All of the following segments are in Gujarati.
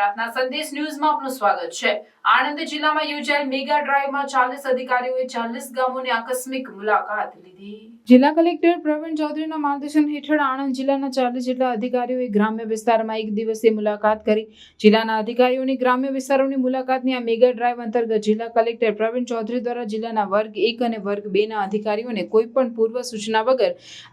પ્રાર્થના સંદેશ ન્યૂઝમાં આપનું સ્વાગત છે. આણંદ જિલ્લામાં યોજાયેલ મેગા ડ્રાઈવમાં ચાલીસ અધિકારીઓએ ચાલીસ ગામોની આકસ્મિક મુલાકાત લીધી. જિલ્લા કલેક્ટર પ્રવીણ ચૌધરીના માર્ગદર્શન હેઠળ આણંદ જિલ્લાના ચાલીસ જેટલા અધિકારીઓએ ગ્રામ્ય વિસ્તારમાં એક દિવસીય મુલાકાત કરી. જિલ્લાના અધિકારીઓની ગ્રામ્ય વિસ્તારોની મુલાકાતની આ મેગા ડ્રાઈવ અંતર્ગત જિલ્લા કલેક્ટર પ્રવીણ ચૌધરી દ્વારા જિલ્લાના વર્ગ એક અને વર્ગ બે ના અધિકારીઓને કોઈ પણ પૂર્વ સૂચના વગર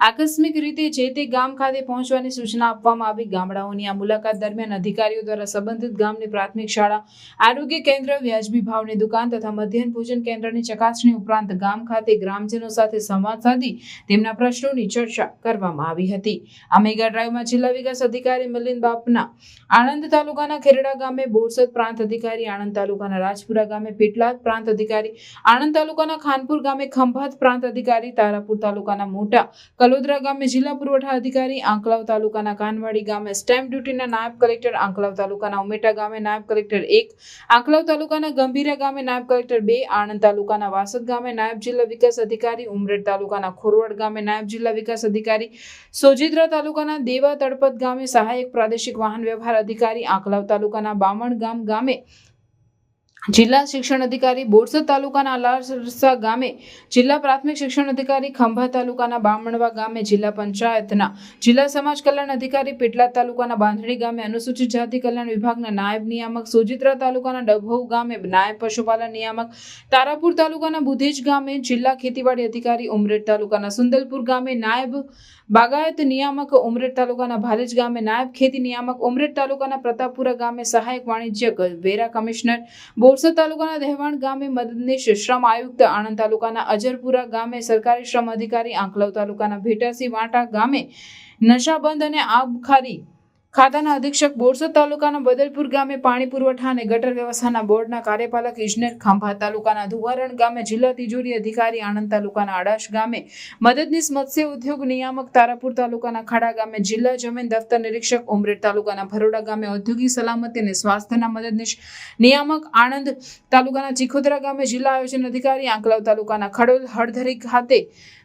આકસ્મિક રીતે જે તે ગામ ખાતે પહોંચવાની સૂચના આપવામાં આવી. ગામડાઓની આ મુલાકાત દરમિયાન અધિકારીઓ દ્વારા સંબંધિત ગામની પ્રાથમિક શાળા, આરોગ્ય કેન્દ્ર, વ્યાજબી ભાવની દુકાન તથા મધ્યાહન ભોજન કેન્દ્રની ચકાસણી ઉપરાંત ગામ ખાતે ગ્રામજનો સાથે સંવાદ સાધી તેમના પ્રશ્નોની ચર્ચા કરવામાં આવી હતી. આ મેગા ડ્રાઈવમાં જિલ્લા વિકાસ અધિકારી મિલિંદ બાપના આણંદ તાલુકાના ખેરડા ગામે બોરસદ પ્રાંત અધિકારી આણંદ તાલુકાના રાજપુરા ગામે પેટલાદ પ્રાંત અધિકારી આણંદ તાલુકાના ખાનપુર ગામે ખંભાત પ્રાંત અધિકારી તારાપુર તાલુકાના મોટા કલોદરા ગામે જિલ્લા પુરવઠા અધિકારી આંકલાવ તાલુકાના કાનવાડી ગામે સ્ટેમ્પ ડ્યુટીના નાયબ કલેક્ટર આંકલાવ તાલુકાના ઉમેટા ગામે નાયબ કલેક્ટર એક, આંકલાવ તાલુકાના ગંભીરા ગામે નાયબ કલેક્ટર બે, આણંદ તાલુકાના વાસદ ગામે નાયબ જિલ્લા વિકાસ અધિકારી, ઉમરેડ તાલુકાના ખોરવાડ ગામે નાયબ જિલ્લા વિકાસ અધિકારી સોજિત્રા તાલુકાના દેવા તળપત ગામે સહાયક પ્રાદેશિક વાહન વ્યવહાર અધિકારી, આંકલાવ તાલુકાના બામણ ગામ ગામે જિલ્લા શિક્ષણ અધિકારી બોરસદ તાલુકાના અલારસા ગામે જિલ્લા પ્રાથમિક શિક્ષણ અધિકારી ખંભા તાલુકાના બામણવા ગામે જિલ્લા પંચાયતના જિલ્લા સમાજ કલ્યાણ અધિકારી પેટલાદ તાલુકાના બાંધણી ગામે અનુસૂચિત જાતિ કલ્યાણ વિભાગના નાયબ નિયામક સોજિત્રા તાલુકાના ડભોઉ ગામે નાયબ પશુપાલન નિયામક તારાપુર તાલુકાના બુધેજ ગામે જિલ્લા ખેતીવાડી અધિકારી ઉમરેઠ તાલુકાના સુંદલપુર ગામે નાયબ બાગાયત નિયામક ઉમરેઠ તાલુકાના ભાલેજ ગામે નાયબ ખેતી નિયામક ઉમરેઠ તાલુકાના પ્રતાપપુરા ગામે સહાયક વાણિજ્યક વેરા કમિશનર બોરસદ તાલુકાના દહેવાણ ગામે મદદનીશ શ્રમ આયુક્ત આણંદ તાલુકાના અજરપુરા ગામે સરકારી શ્રમ અધિકારી આંકલવ તાલુકાના ભેટાસી વાંટા ગામે નશાબંધ અને આબખારી ખાતાના અધિક્ષક બોરસદ તાલુકાના બદલપુર ગામે પાણી પુરવઠા અને ગટર વ્યવસ્થાના બોર્ડના કાર્યપાલક ઇજનેર ખાંભા તાલુકાના ધુવારણ ગામે જિલ્લા તિજોરી અધિકારી આણંદ તાલુકાના આડાશ ગામે મદદનીશ મત્સ્ય ઉદ્યોગ નિયામક તારાપુર તાલુકાના ખાડા ગામે જિલ્લા જમીન દફતર નિરીક્ષક ઉમરેડ તાલુકાના ભરોડા ગામે ઔદ્યોગિક સલામતી અને સ્વાસ્થ્યના મદદનીશ નિયામક આણંદ તાલુકાના ચીખોદરા ગામે જિલ્લા આયોજન અધિકારી આંકલાવ તાલુકાના ખડોલ હળધરી ખાતે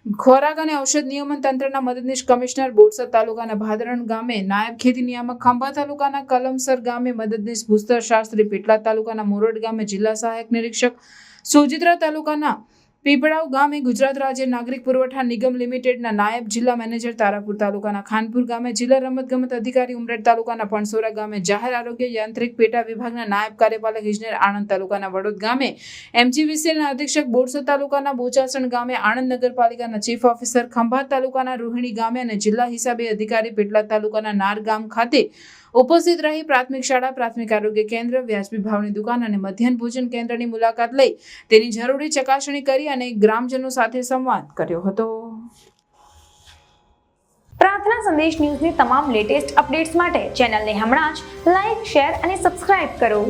ખોરાક અને ઔષધ નિયમન તંત્રના મદદનીશ કમિશનર બોરસદ તાલુકાના ભાદરણ ગામે નાયબ ખેતી નિયામક ખંભા તાલુકાના કલમસર ગામે મદદનીશ ભૂસ્તર શાસ્ત્રી પેટલા તાલુકાના મોરડ ગામે જિલ્લા સહાયક નિરીક્ષક સોજિત્રા તાલુકાના પીપળાવ ગામે ગુજરાત રાજ્ય નાગરિક પુરવઠા નિગમ લિમિટેડના નાયબ જિલ્લા મેનેજર તારાપુર તાલુકાના ખાનપુર ગામે જિલ્લા રમતગમત અધિકારી ઉમરેડ તાલુકાના પણસોરા ગામે જાહેર આરોગ્ય યાંત્રિક પેટા વિભાગના નાયબ કાર્યપાલક ઇજનેર આણંદ તાલુકાના વડોદ ગામે એમજીવીસીએલના અધિક્ષક બોરસદ તાલુકાના બોચાસણ ગામે આણંદ નગરપાલિકાના ચીફ ઓફિસર ખંભાત તાલુકાના રોહિણી ગામે અને જિલ્લા હિસાબી અધિકારી પેટલાદ તાલુકાના નાર ગામ ખાતે ઉપસ્થિત રહી પ્રાથમિક શાળા, પ્રાથમિક આરોગ્ય કેન્દ્ર, વ્યાજબી ભાવની દુકાન અને મધ્યાહન ભોજન કેન્દ્રની મુલાકાત લઈ તેની જરૂરી ચકાસણી કરી અને ગ્રામજનો સાથે સંવાદ કર્યો હતો. પ્રાર્થના સંદેશ ન્યૂઝની તમામ લેટેસ્ટ અપડેટ્સ માટે ચેનલને હમણાં જ લાઇક શેર અને સબસ્ક્રાઇબ કરો.